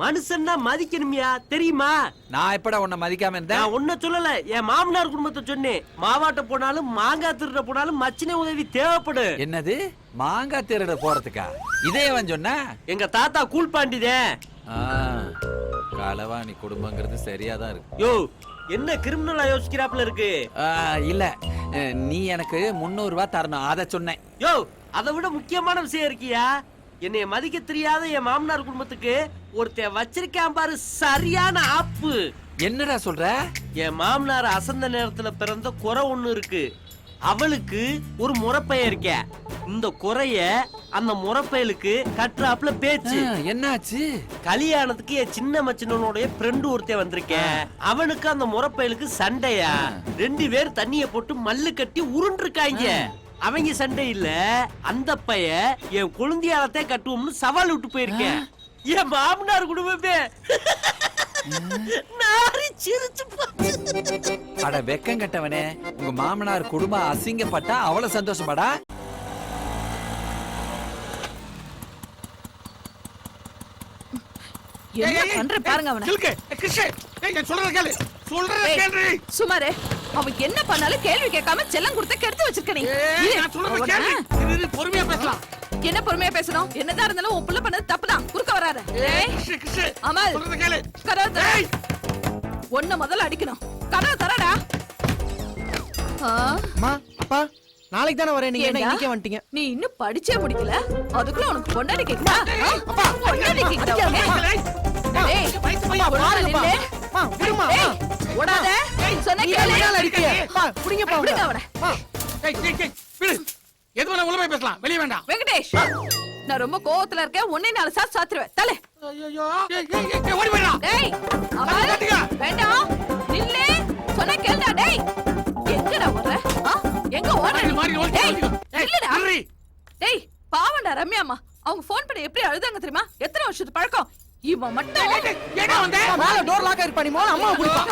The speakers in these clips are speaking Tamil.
மனுஷன்னா மதிக்கணுமியா தெரியுமா? நான் எப்படா உன்னை மதிக்காம இருந்தேன்? ஒன்ன சொல்லல. என் மாமனார் குடும்பத்தை சொன்னேன். மாவாட்ட போனாலும் மாங்காய் திருட போனாலும் மச்சினை உதவி தேவைப்படு. என்னது? மாங்காய் திருட போறதுக்கா? இதே அவன் சொன்னா? எங்க தாத்தா கூழ்பாண்டிதே களவாணி குடும்பங்கிறது சரியா தான் இருக்கு. யோ என்ன கிரிமினலா யோசிக்கிறாப்புல இருக்கு? இல்ல. நீ எனக்கு முந்நூறு ரூபாய் தரணும். அதை சொன்னேன். யோ அதை விட முக்கியமான விஷயம் இருக்கியா? என்னைய மதிக்க தெரியாத என் மாமனார் குடும்பத்துக்கு ஒருத்தன் வச்சிருக்கான் பாரு சரியான ஆப்பு. என்னடா சொல்ற? என் மாமனார் அசந்த நேரத்துல பிறந்த குறை ஒண்ணு இருக்கு. அவளுக்கு ஒரு முறப்பைய இருக்க. இந்த குறைய அந்த முறப்பயலுக்கு கட்டுறாப்புல பேச்சு. என்னாச்சு? கல்யாணத்துக்கு என் சின்ன மச்சினனுடைய ஃப்ரெண்டு ஒருத்தன் வந்திருக்கேன் அவனுக்கு அந்த முறப்பயலுக்கு சண்டையா? ரெண்டு பேர் தண்ணிய போட்டு மல்லு கட்டி உருண்டிருக்காங்க அவங்க சண்டை இல்ல. அந்த பைய என் குழந்தையாலத்தை கட்டுவோம்னு சவால் விட்டு போயிருக்கேன். என் மாமனார் குடும்பமே நாரி சிரிச்சு அட வெக்கம் கட்டவனே. உங்க மாமனார் குடும்பம் அசிங்கப்பட்டா அவ்வளவு சந்தோஷமாடா? என்ன பண்ற? பாருங்க அவன. சில்கு கிருஷ்ண. ஏய் நான் சொல்றத கேளு. சொல்றத ஏய், கேளு. சுமாரே அவன் என்ன பண்ணாலும் கேள்வி கேட்காம செல்லம் கொடுத்து கெடுத்து வச்சிருக்க நீ. ஏய் இரு, நான் சொல்றத அவன- கேளு. இரு, இரு, பொறுமையா பேசலாம். என்ன பொறுமையா பேசணும்? என்னதான் இருந்தாலும் உன் புள்ள பண்ணது தப்புதான். குறுக்க வராத. அமல். கதவை தர. ஒன்ன முதல்ல அடிக்கணும். கதவை தரடா. அப்பா நாளைக்கு தானே வரேன். நீங்க? இன்னைக்கே வந்துட்டீங்க? நீ இன்னும் படிச்சே முடிக்கல. அதுக்குள்ள உனக்கு பொண்டாடி கேக்குதா? அப்பா, பொண்டாடி கேக்குதா? ஏய், விடுமா, ஏய், அம்மா. ஓடாத. சொன்னா நீ கேளு. மேல இருக்கியே. அப்பா, புடிங்கப்பா அவனை. விடுங்க அவனை. அம்மா, ஏய் ஏய் ஏய் விடு எது வேணா உள்ள போய் பேசலாம் வெளிய வேண்டாம் வெங்கடேஷ் நான் ரொம்ப கோவத்துல இருக்கேன் ஒன்னே நாலு சாத்து சாத்துருவேன் தலை ஐயோ ஏய் ஏய் ஏய் ஓடி அமல் இவன் மட்டும் வந்த? மேல டோர் லாக் ஆயிருப்பா நீ மோன அம்மா புடிப்பா.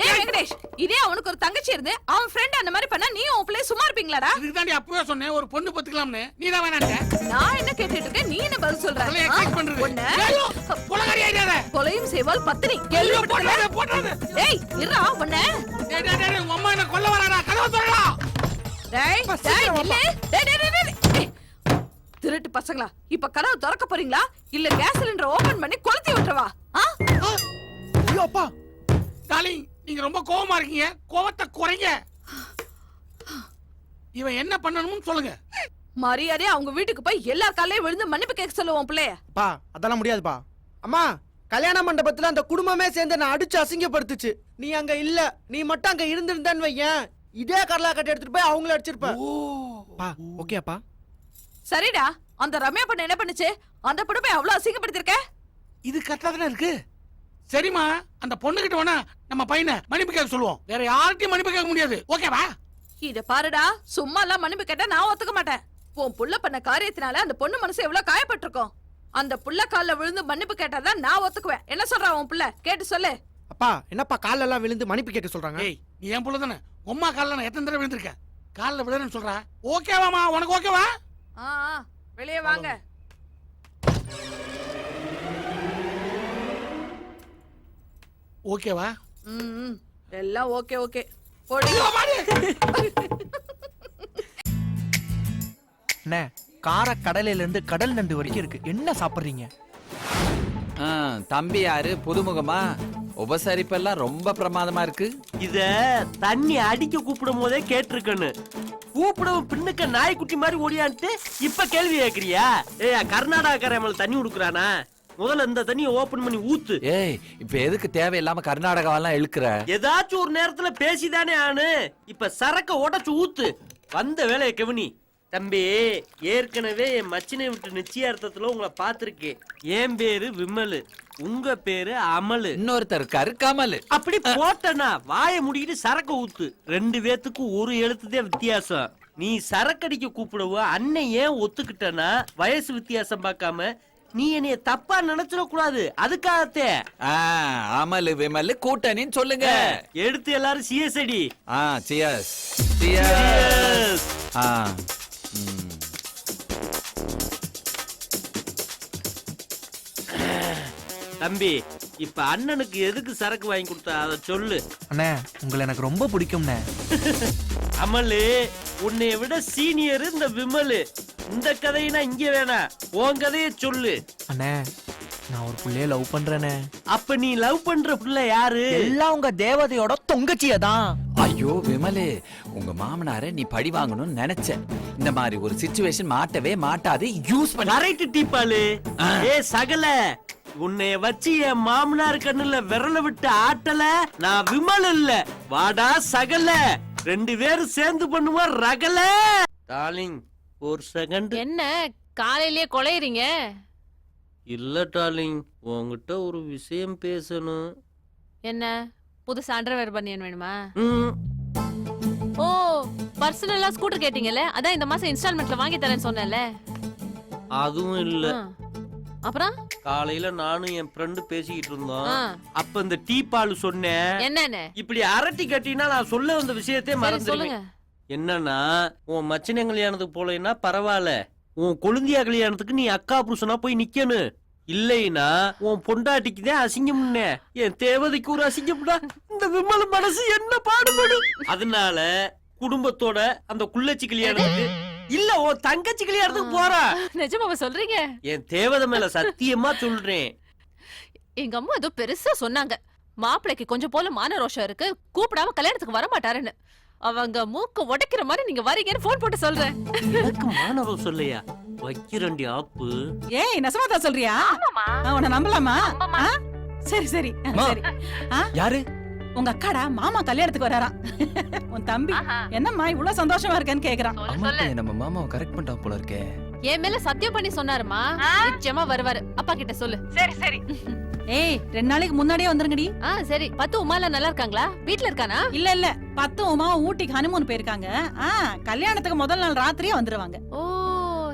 டேய், வெங்கடேஷ் இதே அவனுக்கு ஒரு தங்கச்சி இருந்து அவன் ஃப்ரெண்ட் அந்த மாதிரி பண்ணா நீ உன் பிள்ளைய சும்மா இருப்பீங்களாடா? இதுக்கு தாண்டி அப்பவே சொன்னேன் ஒரு பொண்ணு பத்துக்கலாம்னு. நீ தான் வேணான்ட்ட. நான் என்ன கேட்டுட்டு இருக்கேன்? நீ என்ன பதில் சொல்ற? ஆ? எக்ஸைட் பண்றது ஐயோ, கொலகாரி ஆயிடாத கொலையும் செய்வாள் பத்தினி. கேள்விப்பட்டல போடாத போடாத டேய் இருடா உன்னை டேய் டேய் உங்க அம்மா என்ன கொல்ல வராடா? கதவை திறடா. டேய் டேய் டேய் டேய். திருட்டு பசங்களா? இப்ப கதவு திறக்க போறீங்களா? இல்ல கேஸ் சிலிண்டர் ஓபன் பண்ணி கொளுத்தி விட்டுறவா? ஆ? ஐயோ அப்பா. டார்லிங் நீங்க ரொம்ப கோவமா இருக்கீங்க. கோவத்தை குறைங்க. இவன் என்ன பண்ணணும்னு சொல்லுங்க. மரியாதையா அவங்க வீட்டுக்கு போய் எல்லார் காலையும் விழுந்து மன்னிப்பு கேட்க சொல்லுவோம் பிள்ளைய அப்பா அதெல்லாம் முடியாதுப்பா. அம்மா கல்யாண மண்டபத்துல அந்த குடும்பமே சேர்ந்து நான் அடிச்சு அசிங்கப்படுத்துச்சு. நீ அங்க இல்ல. நீ மட்டும் அங்க இருந்திருந்தேன்னு வையேன். இதே கடலா கட்டி எடுத்துட்டு போய் அவங்கள அடிச்சிருப்ப. பா ஓகேப்பா சரிடா அந்த ரம்யா பொண்ணு என்ன பண்ணுச்சு? அந்த பொண்ணு போய் அவ்வளவு அசிங்கப்படுத்திருக்க? இது கரெக்டா தானே இருக்கு? சரிம்மா அந்த பொண்ணுகிட்ட வேணா நம்ம பையனை மன்னிப்பு கேட்க சொல்லுவோம். வேற யார்கிட்டயும் மன்னிப்பு கேட்க முடியாது. ஓகேவா இத பாருடா சும்மா எல்லாம் மன்னிப்பு கேட்டா நான் ஒத்துக்க மாட்டேன். உன் புள்ள பண்ண காரியத்தினால அந்த பொண்ணு மனசு எவ்வளவு காயப்பட்டிருக்கும். அந்த புள்ள கால்ல விழுந்து மன்னிப்பு கேட்டாதான் நான் ஒத்துக்குவேன். என்ன சொல்றா உன் புள்ள? கேட்டு சொல்லு. அப்பா என்னப்பா கால்ல எல்லாம் விழுந்து மன்னிப்பு கேட்க சொல்றாங்க? ஏய் நீ என் புள்ள தானே உம்மா காலில் நான் எத்தனை தடவை விழுந்திருக்கேன்? காலில் விழுறேன்னு சொல்றா. ஓகேவாமா உனக்கு ஓகேவா ஆ ஆ, வெளியே வாங்க. ஓகேவா? ம், ம். எல்லாம் ஓகே ஓகே. அண்ணே கார கடலையில இருந்து கடல் நண்டு வரைக்கும் இருக்கு. என்ன சாப்பிடுறீங்க? ஆ, தம்பி யாரு? புதுமுகமா? உபசரிப்பெல்லாம் ரொம்ப பிரமாதமா இருக்கு. இத தண்ணி அடிக்க கூப்பிடும் போதே கேட்டிருக்கணும் கூப்பிடவும் பின்னுக்க நாய்க்குட்டி மாதிரி ஓடியான்ட்டு இப்ப கேள்வி கேக்குறியா? ஏய் கர்நாடகாக்காரன் மேல தண்ணி கொடுக்குறானா? முதல்ல இந்த தண்ணியை ஓபன் பண்ணி ஊத்து. ஏய் இப்ப எதுக்கு தேவையில்லாம கர்நாடகாவெல்லாம் இழுக்கிற? ஏதாச்சும் ஒரு நேரத்துல பேசிதானே ஆனு இப்ப சரக்க உடைச்சு ஊத்து. வந்த வேலையை கவனி. தம்பி ஏற்கனவே என் மச்சினை விட்டு நிச்சயார்த்தத்துல உங்களை பார்த்திருக்கேன் என் பேரு விமலு உங்க பேரு அமலு. இன்னொருத்தர் இருக்காரு கமல். அப்படி போட்டனா வாயை முடிக்கிட்டு சரக்கு ஊத்து. ரெண்டு பேத்துக்கும் ஒரு எழுத்துதே வித்தியாசம். நீ சரக்கடிக்க கூப்பிடவோ அண்ணன் ஏன் ஒத்துக்கிட்டனா வயசு வித்தியாசம் பார்க்காம நீ என்னைய தப்பா நினைச்சிட கூடாது அதுக்காகத்தே. ஆ, அமலு விமலு கூட்டணின்னு சொல்லுங்க. எடுத்து எல்லாரும் சிஎஸ்ஐடி ஆ சியர்ஸ் சியர்ஸ் ஆ. தம்பி இப்ப அண்ணனுக்கு எதுக்கு சரக்கு வாங்கி கொடுத்தா? அத சொல்லு. அண்ணே உங்களை எனக்கு ரொம்ப பிடிக்கும்ண்ணே. அமலு உன்னைய விட சீனியர் இந்த விமலு. இந்த கதையினா இங்க வேணாம் உன் கதையை சொல்லு. அண்ணே நான் ஒரு புள்ளைய லவ் பண்றேனே. அப்ப நீ லவ் பண்ற புள்ள யாரு? எல்லாம் உங்க தேவதையோட தொங்கச்சிய தான் ஐயோ விமலு உங்க மாமனாரை நீ பழி வாங்கணும்னு நினைச்ச இந்த மாதிரி ஒரு சுச்சுவேஷன் மாட்டவே மாட்டாது யூஸ் பண்ண. கரெக்ட் டீப்பாலு ஏ சகல. உன்னைய வச்சு என் மாமனார் கண்ணுல விரல விட்டு ஆட்டல. நான் விமல் இல்ல. வாடா சகல. ரெண்டு பேரும் சேர்ந்து பண்ணுவோம் ரகல. டார்லிங் ஒரு செகண்ட் என்ன? காலையிலேயே கொலையறீங்க? இல்ல டார்லிங் உன்கிட்ட ஒரு விஷயம் பேசணும். என்ன? புதுசு அண்டர்வேர் பனியன் வேணுமா? ம், ஓ பர்சனலா ஸ்கூட்டர் கேட்டீங்கல்ல? அதான் இந்த மாசம் இன்ஸ்டால்மெண்ட்ல வாங்கி தரேன்னு சொன்னேன்ல. அதுவும் இல்ல. ஆ. அப்புறம்? காலையில நானும் என் ஃப்ரெண்டு பேசிக்கிட்டு இருந்தோம். ஆ. அப்ப இந்த டீ பால் சொன்னேன். என்னன்னு? இப்படி அரட்டி கட்டினா நான் சொல்ல வந்த விஷயத்தையே சரி, மறந்துடுவேன். சொல்லுங்க. என்னன்னா உன் மச்சின கல்யாணத்துக்கு போலைன்னா பரவாயில்ல. உன் கொழுந்தியா கல்யாணத்துக்கு நீ அக்கா புருஷனா போய் நிக்கணும். இல்லைன்னா உன் பொண்டாட்டிக்கு தான் அசிங்கம்னே. என் தேவதைக்கு ஒரு அசிங்கம்டா. இந்த விமல மனசு என்ன பாடுபடும்? அதனால குடும்பத்தோட அந்த குள்ளச்சி கல்யாணத்துக்கு இல்ல உன் தங்கச்சி கல்யாணத்துக்கு போறா. நிஜமாவா சொல்றீங்க? என் தேவதை மேல சத்தியமா சொல்றேன். எங்க அம்மா ஏதோ பெருசா சொன்னாங்க. மாப்பிளைக்கு கொஞ்சம் போல மான ரோஷம் இருக்கு. கூப்பிடாம கல்யாணத்துக்கு வர மாட்டாருன்னு அவங்க மூக்க உடைக்கிற மாதிரி நீங்க வரீங்கன்னு போன் போட்டு சொல்றேன். எனக்கு மாணவர் சொல்லையா? வைக்கிறண்டி ஆப்பு. ஏய் நெசமாதா சொல்றியா? நான் உன்னை நம்பலாமா? ஆ? சரி சரி. சரி. யாரு? உங்க அக்காடா மாமா கல்யாணத்துக்கு வராராம் உன் தம்பி. என்னம்மா இவ்வளவு சந்தோஷமா இருக்கேன்னு கேக்குறான். அம்மா நம்ம மாமாவை கரெக்ட் பண்ணிட்டா போல இருக்கே. என் மேல சத்தியம் பண்ணி சொன்னாருமா நிச்சயமா வருவாரு. அப்பா கிட்ட சொல்லு. சரி சரி. ஏய் ரெண்டு நாளைக்கு முன்னாடியே வந்துருங்கடி. ஆ சரி. பத்து உமால நல்லா இருக்காங்களா? வீட்ல இருக்கானா? இல்ல இல்ல. பத்து உமாவும் ஊட்டிக்கு ஹனிமூன் போயிருக்காங்க. ஆ கல்யாணத்துக்கு முதல் நாள் ராத்திரியே வந்துருவாங்க. ஓ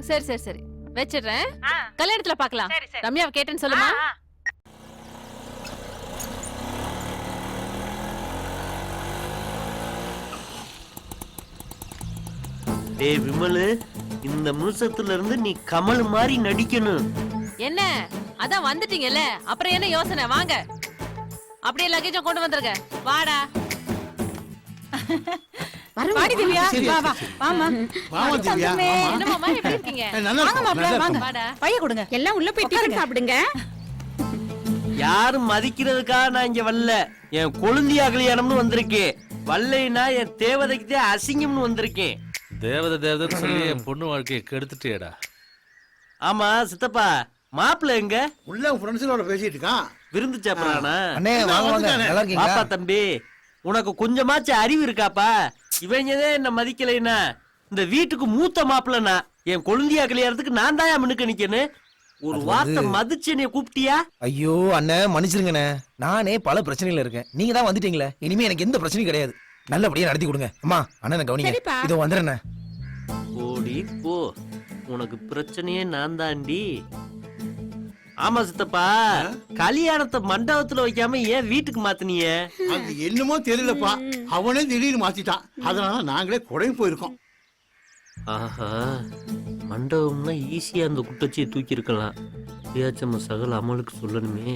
சரி சரி சரி. வச்சிடுறேன். கல்யாணத்துல பாக்கலாம். ரம்யாவை கேட்டேன்னு சொல்லுமா? டேய் விமலு இந்த நிமிஷத்துல இருந்து நீ கமல் மாதிரி நடிக்கணும். என்ன? அதான் வந்துட்டீங்கல்ல. அப்புறம் என்ன யோசனை? வாங்க. அப்படியே லக்கேஜும் கொண்டு வந்துருங்க. வாடா. வாடி திவ்யா. வா வா. வாமா வாமா திவ்யா. தங்கமே. வாமா. என்ன மாமா எப்படி இருக்கீங்க? ஏய், நல்லா வாங்க இருக்கும், மாப்பிள்ள. நல்லா வாங்க இருக்கும். வாடா பைய கொடுங்க. எல்லாம் உள்ள போய் டிஃபன் சாப்பிடுங்க. யாரும் மதிக்கிறதுக்காக நான் இங்க வரல. என் கொழுந்தியா கல்யாணம்னு வந்திருக்கேன் வல்லைனா என் தேவதைக்கு அசிங்கம்னு வந்திருக்கேன் தேவதை தேவதைன்னு சொல்லி என் பொண்ணு வாழ்க்கையை கெடுத்துட்டேடா ஆமா சித்தப்பா. மாப்பிள்ள எங்க? உள்ள ஃப்ரெண்ட்ஸோட பேசிட்டு இருக்கான். விருந்து சாப்பிடறானா அண்ணே வாங்க வாங்க. நல்லா இருக்கீங்களா? பாப்பா தம்பி. உனக்கு கொஞ்சமாச்சும் அறிவு இருக்காப்பா. இவங்கதே என்ன மதிக்கலைன்னா இந்த வீட்டுக்கு மூத்த மாப்பிள்ளனா என் கொழுந்தியா கல்யாணத்துக்கு நான் தான் மினுக்க நிக்கணும் ஒரு வார்த்தை மதிச்சு என்னைய கூப்பிட்டியா? ஐயோ அண்ணன் மன்னிச்சிருங்கண்ணே. நானே பல பிரச்சனையில இருக்கேன். நீங்க தான் வந்துட்டீங்களே. இனிமே எனக்கு எந்த பிரச்சனையும் கிடையாது. நல்லபடியா நடத்தி கொடுங்க. அம்மா அண்ணனை கவனிங்க. இதோ வந்துடுறேன் ஓடி போ. உனக்கு பிரச்சனையே நான் தாண்டி ஆமா சித்தப்பா. கல்யாணத்தை மண்டபத்துல வைக்காம ஏன் வீட்டுக்கு மாத்தினிய அது என்னமோ தெரியலப்பா. அவனே திடீர்னு மாத்திட்டான். அதனால நாங்களே குறையும் போயிருக்கோம். ஆஹா. மண்டபம்னா ஈஸியா அந்த குட்டச்சியை தூக்கி இருக்கலாம் ஏச்சம்ம சகல அமலுக்கு சொல்லணுமே.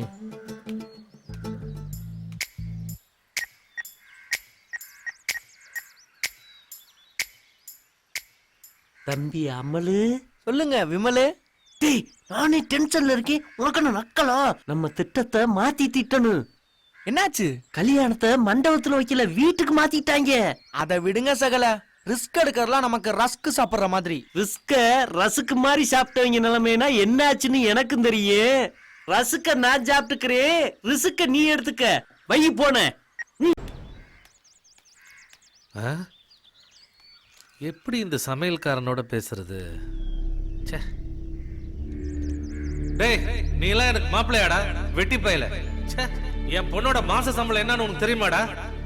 தம்பி அமலு? சொல்லுங்க விமலு. டேய் நானே டென்ஷன்ல இருக்கேன். உனக்கு என்ன நக்கலா? நம்ம திட்டத்தை மாத்தி திட்டணும். என்னாச்சு? கல்யாணத்தை மண்டபத்துல வைக்கல வீட்டுக்கு மாத்திட்டாங்க. அத விடுங்க சகல. ரிஸ்க் எடுக்கறலாம் நமக்கு ரஸ்க் சாப்பிடுற மாதிரி. ரிஸ்க ரசுக்கு மாதிரி சாப்பிட்டவங்க நிலைமைனா என்னாச்சுன்னு எனக்கும் தெரியும். ரசுக்க நான் சாப்பிட்டுக்கிறேன். ரிசுக்க நீ எடுத்துக்க. வை போன. ஆ? எப்படி இந்த சமையல்காரனோட பேசுறது? ச்சே. டேய் நீ எல்லாம் எனக்கு மாப்பிள்ளையாடா வெட்டி பயல. என் பொண்ணோட மாச சம்பளம் என்னன்னு உனக்கு தெரியுமாடா?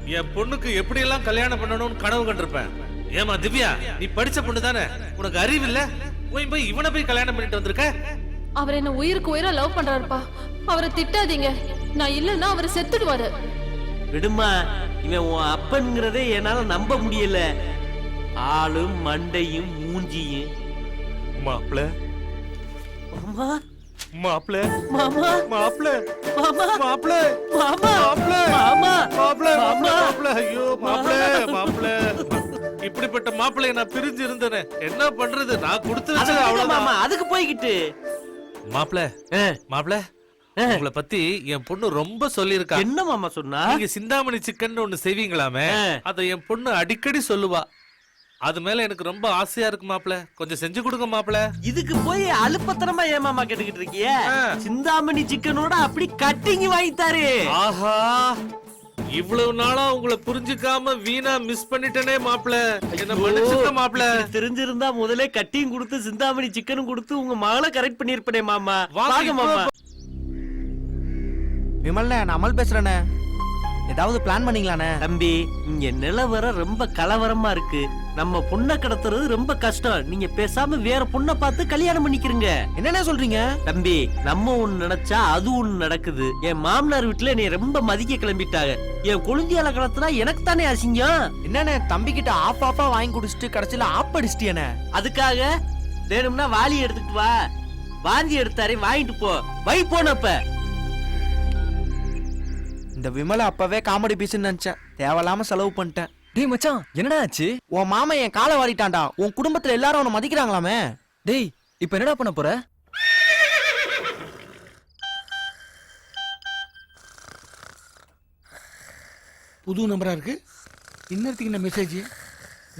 என் பொண்ணுக்கு எப்படி எல்லாம் கல்யாணம் பண்ணணும்னு கனவு கண்டிருப்பேன். ஏமா திவ்யா நீ படிச்ச பொண்ணு தானே? உனக்கு அறிவு இல்ல? போய் போய் இவனை போய் கல்யாணம் பண்ணிட்டு வந்திருக்க? அவர் என்ன உயிருக்கு உயிரா லவ் பண்றாருப்பா. அவரை திட்டாதீங்க. நான் இல்லன்னா அவர் செத்துடுவாரு. விடுமா இவன் உன் அப்பன்ங்கிறதே என்னால நம்ப முடியல. ஆளும் மண்டையும் மூஞ்சியும். மாப்பிள்ள. அம்மா. மாமா. மாமா. மாமா. மாமா. மாமா. ஐயோ இப்படிப்பட்ட மாப்பிளைய நான் பிரிஞ்சு இருந்தேனே. என்ன பண்றது? நான் கொடுத்து வச்சது அவ்வளவுதான். மாமா? அதுக்கு போய்கிட்டு மாப்பிள ஆ. உங்களை பத்தி என் பொண்ணு ரொம்ப சொல்லியிருக்கா. என்ன மாமா சொன்னா? நீங்க சிந்தாமணி சிக்கன் ஒண்ணு செய்வீங்களாமே. அத என் பொண்ணு அடிக்கடி சொல்லுவா. அது மேல எனக்கு ரொம்ப ஆசையா இருக்கு மாப்பிள. கொஞ்சம் செஞ்சு கொடுங்க மாப்பிள. இதுக்கு போய் அலுப்பத்தனமா ஏன் மாமா கேட்டுக்கிட்டு இருக்கிய. சிந்தாமணி சிக்கனோட அப்படி கட்டிங் வாங்கித்தாரு ஆஹா. இவ்வளவு நாளா உங்களை புரிஞ்சுக்காம வீணா மிஸ் பண்ணிட்டேனே மாப்பிள. என்ன மன்னிச்சுக்க மாப்பிள. இப்படி தெரிஞ்சிருந்தா முதல்ல கட்டிங் கொடுத்து சிந்தாமணி சிக்கனும் கொடுத்து உங்க மகளை கரெக்ட் பண்ணிருப்பனே மாமா. வாங்க வாங்க மாமா. விமல்ண்ணே நான் அமல் பேசுறேண்ணே ஏதாவது பிளான் பண்ணீங்களாண்ணே? தம்பி இங்க நிலவரம் ரொம்ப கலவரமா இருக்கு. நம்ம பொண்ணை கடத்துறது ரொம்ப கஷ்டம். நீங்க பேசாம வேற பொண்ணை பார்த்து கல்யாணம் பண்ணிக்கிறீங்க. என்னண்ணே சொல்றீங்க? தம்பி நம்ம ஒண்ணு நினைச்சா அது ஒண்ணு நடக்குது. என் மாமனார் வீட்டுல என்னை ரொம்ப மதிக்க கிளம்பிட்டாங்க. என் கொழுந்தியால கடத்தினா எனக்கு தானே அசிங்கம்? என்னண்ணே தம்பி கிட்ட ஆஃப் ஆஃபா வாங்கி குடிச்சிட்டு கடைசியில ஆப் அடிச்சிட்டியாண்ணே. அதுக்காக வேணும்னா வாளி எடுத்துட்டு வா. வாந்தி எடுத்தாரே வாங்கிட்டு போ. வை போனப்ப. இந்த விமலை அப்பவே காமெடி பீஸ்னு நினைச்சேன். தேவையில்லாம செலவு பண்ணிட்டேன். டேய் மச்சான் என்னடா ஆச்சு? உன் மாமன் என் காலை வாரிட்டான்டா. உன் குடும்பத்துல எல்லாரும் அவனை மதிக்கிறாங்களாமே. டேய் இப்போ என்னடா பண்ண போற? புது நம்பரா இருக்கு? இன்னத்துக்கு இந்த மெசேஜ்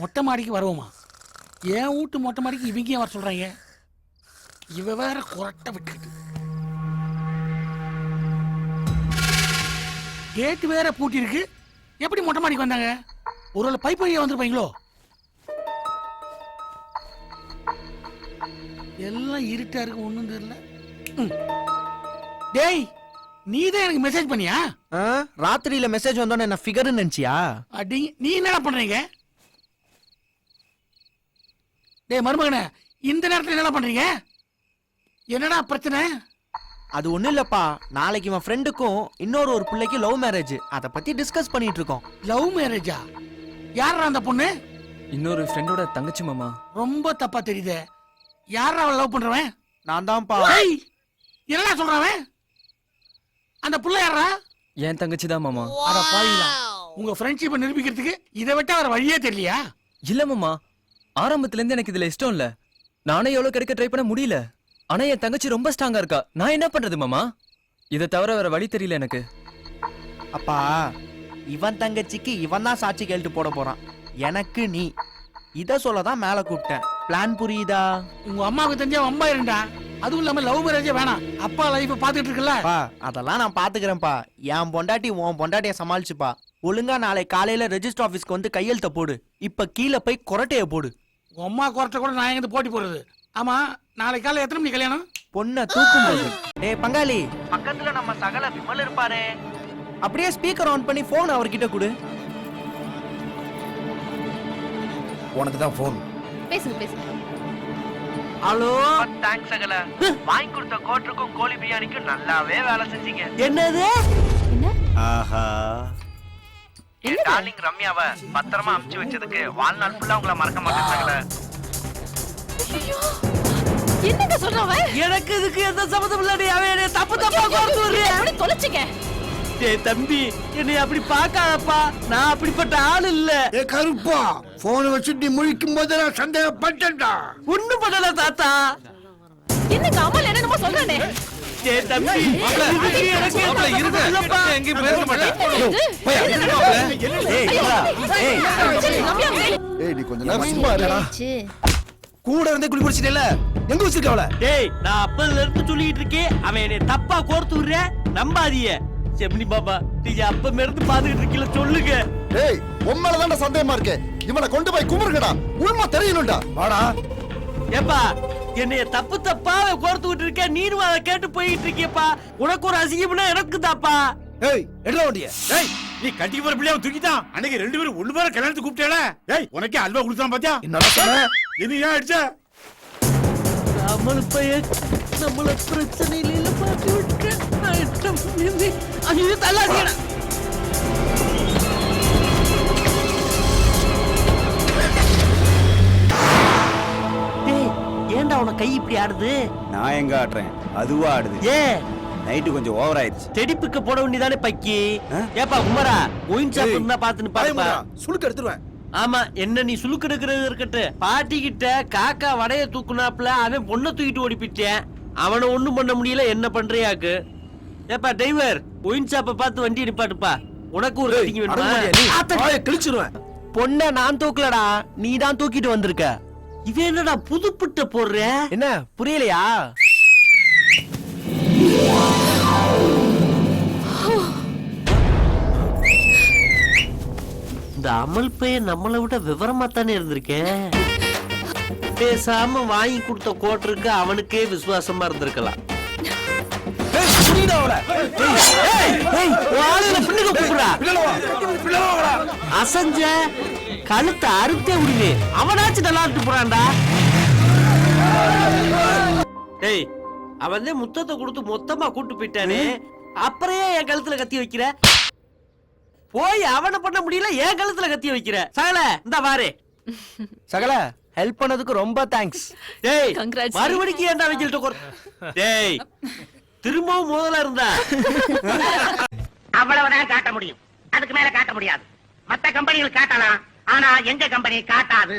மொட்டை மாடிக்கு வருவோமா? ஏன் வீட்டு மொட்டை மாடிக்கு இவங்க ஏன் வர சொல்றாங்க? இவ வேற குரட்டை விட்டுக்கிட்டு. கேட் வேற பூட்டி இருக்கு எப்படி மொட்டை மாடிக்கு வந்தாங்க? ஒருவேளை பைப் வழியா வந்திருப்பாங்களோ? எல்லாம் இருட்டா இருக்கு ஒண்ணும் தெரியல. டேய் நீ தான் எனக்கு மெசேஜ் பண்ணியா? ராத்திரியில மெசேஜ் வந்தோன்னே என்ன ஃபிகர்னு நினைச்சியா? அடி நீ என்னடா பண்றீங்க? டேய் மருமகனே இந்த நேரத்துல என்னடா பண்றீங்க? என்னடா பிரச்சனை? அது ஒண்ணும் இல்லப்பா. நாளைக்கு இவன் ஃப்ரெண்டுக்கும் இன்னொரு ஒரு பிள்ளைக்கு லவ் மேரேஜ் அத பத்தி டிஸ்கஸ் பண்ணிட்டு இருக்கோம். லவ் மேரேஜா யாரா அந்த பொண்ணு? இன்னொரு ஃப்ரெண்டோட தங்கச்சி மாமா. ரொம்ப தப்பா தெரியுதே. யாரா அவளை லவ் பண்றவன்? நான் தான்ப்பா. ஏய் என்னடா சொல்றவன்? அந்த புள்ள யாரா என் தங்கச்சி தான் மாமா. அட பாவிங்களா உங்க ஃப்ரெண்ட்ஷிப்பை நிரூபிக்கிறதுக்கு இதை விட்டா வேற வழியே தெரியலையா? இல்ல மாமா. ஆரம்பத்துல இருந்து எனக்கு இதுல இஷ்டம் இல்ல. நானே எவ்வளவு கிடைக்க ட்ரை பண்ண முடியல. ஆனா என் தங்கச்சி ரொம்ப ஸ்ட்ராங்கா இருக்கா. நான் என்ன பண்றது மாமா? இதை தவிர வேற வழி தெரியல எனக்கு. அப்பா இவன் தங்கச்சிக்கு இவன் தான் சாட்சி கேள்ட்டு போட போறான். எனக்கு நீ. இத சொல்ல தான் மேல கூப்பிட்டேன். பிளான் புரியுதா? உங்க அம்மாவுக்கு தெரிஞ்ச அம்மா இருந்தா அதுவும் இல்லாம லவ் மேரேஜே வேணாம். அப்பா லைஃப் பாத்துட்டு இருக்குல்ல? பா அதெல்லாம் நான் பாத்துக்கிறேன்ப்பா என் பொண்டாட்டி உன் பொண்டாட்டிய சமாளிச்சுப்பா. ஒழுங்கா நாளை காலையில ரெஜிஸ்டர் ஆபீஸ்க்கு வந்து கையெழுத்த போடு. இப்ப கீழே போய் கொரட்டைய போடு. உங்க அம்மா குறைச்ச கூட நான் எங்க போட்டி போடுறது? ஆமா நாளை காலை எத்தனை மணி கல்யாணம்? பொண்ண தூக்கும் போது டேய் பங்காளி. பக்கத்துல நம்ம சகல விமல் இருப்பாரே அப்படியே ஸ்பீக்கர் ஆன் பண்ணி போன் அவர்கிட்ட கொடு. உனக்கு தான் ஃபோன் பேசுங்க பேசுங்க. ஹலோ? தேங்க்ஸ் சகல. வாங்கி கொடுத்த கோட்டருக்கும் கோழி பிரியாணிக்கும் நல்லாவே வேலை செஞ்சீங்க. என்னது? ஆஹா. என்னது? டார்லிங் ரம்யாவ பத்திரமா அமுச்சு வச்சதுக்கு வாழ்நாள் ஃபுல்லா உங்களை மறக்க மாட்டேன் சகல. என்னங்க சொல்றவன் எனக்கு இதுக்கு எந்த சம்மந்தம் இல்லடி அவன் என்னை தப்பு தப்பா கோர்த்து விடுறியா எப்படி தொலைச்சிங்க டேய் தம்பி என்னை அப்படி பார்க்காதப்பா நான் அப்படிப்பட்ட ஆள் இல்ல ஏ கருப்பா போனை வச்சுட்டு நீ முழிக்கும் போது நான் சந்தேகப்பட்டேன்டா ஒண்ணும் பண்ணல தாத்தா என்னங்க அம்மா என்னமோ சொல்றானே டேய் தம்பி இதுக்கு எனக்கு எந்த மாப்பிள இருங்க சம்மந்தம் இல்லப்பா. நான் எங்கேயும் பேச மாட்டேன் ஏய் நீ கொஞ்ச நேரம் சும்மா இருடா. கூட இருந்தே குளி குடிச்சிட்டேல எங்க வச்சிருக்க அவள? டேய் நான் அப்பதுல இருந்து சொல்லிட்டு இருக்கேன். அவன் என்னை தப்பா கோர்த்து விடுற. நம்பாதீய செம்னி பாபா நீங்க அப்ப இருந்து பாத்துக்கிட்டு இருக்கீங்களா சொல்லுங்க. ஏய் உண்மையில தான் சந்தேகமா இருக்கு. இவனை கொண்டு போய் கும்பிருக்கடா உண்மை தெரியணும்டா. வாடா. ஏப்பா என்னைய தப்பு தப்பா கோர்த்து விட்டு இருக்க. நீனும் அதை கேட்டு போயிட்டு இருக்கியப்பா. உனக்கு ஒரு அசிங்கம்னா எனக்கு தாப்பா ஏய் எடுற வண்டிய. ஏய் நீ கட்டிக்கு போற பிள்ளைய தூக்கிட்டான். அன்னைக்கு ரெண்டு பேரும் ஒண்ணு பேர கல்யாணத்துக்கு கூப்பிட்டேல. ஏய் உனக்கே அல்வா கொடுத்தான் பாத்தியா? என்னடா சொன்ன? என்ன ஏன் அடிச்ச? நம்மள பையன் நம்மள பிரச்சனையில பார்த்து விட்டு ஐயோ ஏன்டா ஏன்டா உனக்கு கை இப்படி ஆடுது? நான் எங்க ஆடுறேன்? அதுவா ஆடுது. ஏ. நைட்டு கொஞ்சம் ஓவர் ஆயிடுச்சு. தெடிப்புக்கு போட வேண்டியதானே பக்கி? ஏப்பா குமரா ஒயின் ஷாப் இருந்தா பாத்துன்னு பாருப்பா. சுளுக்கு எடுத்துருவேன். ஆமா என்ன நீ சுலுக்கு எடுக்கிறது இருக்கட்டும் பாட்டி கிட்ட காக்கா வடைய தூக்குனாப்ல அவன் பொண்ணை தூக்கிட்டு ஓடிப்பிட்டேன் அவனை ஒண்ணும் பண்ண முடியல என்ன பண்றியாக்கு? ஏப்பா டிரைவர் ஒயின் ஷாப்பை பார்த்து வண்டி நிப்பாட்டுப்பா. உனக்கு ஒரு கட்டிங்க வேணுமா? கிழிச்சிருவேன். பொண்ண நான் தூக்கலடா நீ தான் தூக்கிட்டு வந்திருக்க. இவன் என்னடா புதுப்பிட்ட போடுற? என்ன புரியலையா? அமல் பையன் நம்மளை விட விவரமா தானே இருந்திருக்கேன் பேசாம வாங்கி கொடுத்த கோட்டருக்கு அவனுக்கே விசுவாசமா இருந்திருக்கலாம். அசஞ்ச கழுத்தை அறுத்தே விடுவே அவனாச்சும் நல்லா இருக்கு போறான்டா டேய் அவன் தான் முத்தத்தை கொடுத்து மொத்தமா கூட்டு போயிட்டானே. அப்புறம் ஏன் என் கழுத்துல கத்தி வைக்கிற? போய் அவனை பண்ண முடியல ஏன் கழுத்துல கத்தி வைக்கிற. சகல இந்த பாரு. சகல ஹெல்ப் பண்ணதுக்கு ரொம்ப தேங்க்ஸ் டேய் மறுபடிக்கு ஏன்டா வைக்கிட்டு குற டேய் திரும்பவும் முதல்ல இருந்தா. அவ்வளவுதான் காட்ட முடியும். அதுக்கு மேல காட்ட முடியாது. மத்த கம்பெனிகள் காட்டலாம். ஆனா எங்க கம்பெனி காட்டாது?